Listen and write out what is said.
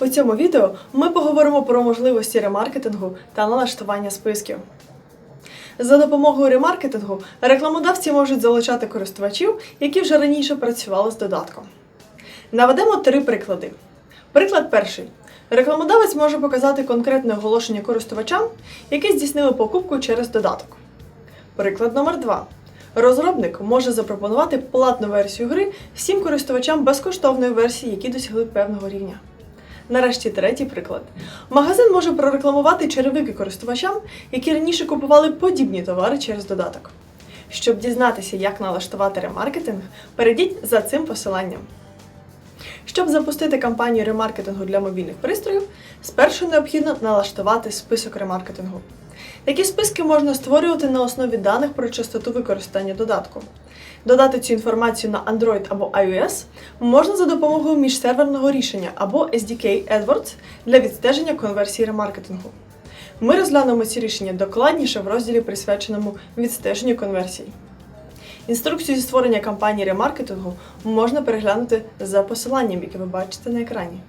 У цьому відео ми поговоримо про можливості ремаркетингу та налаштування списків. За допомогою ремаркетингу рекламодавці можуть залучати користувачів, які вже раніше працювали з додатком. Наведемо три приклади. Приклад перший. Рекламодавець може показати конкретне оголошення користувачам, які здійснили покупку через додаток. Приклад номер 2. Розробник може запропонувати платну версію гри всім користувачам безкоштовної версії, які досягли певного рівня. Нарешті третій приклад. Магазин може прорекламувати черевики користувачам, які раніше купували подібні товари через додаток. Щоб дізнатися, як налаштувати ремаркетинг, перейдіть за цим посиланням. Щоб запустити кампанію ремаркетингу для мобільних пристроїв, спершу необхідно налаштувати список ремаркетингу. Такі списки можна створювати на основі даних про частоту використання додатку. Додати цю інформацію на Android або iOS можна за допомогою міжсерверного рішення або SDK AdWords для відстеження конверсії ремаркетингу. Ми розглянемо ці рішення докладніше в розділі, присвяченому відстеженню конверсій. Інструкцію зі створення кампанії ремаркетингу можна переглянути за посиланням, яке ви бачите на екрані.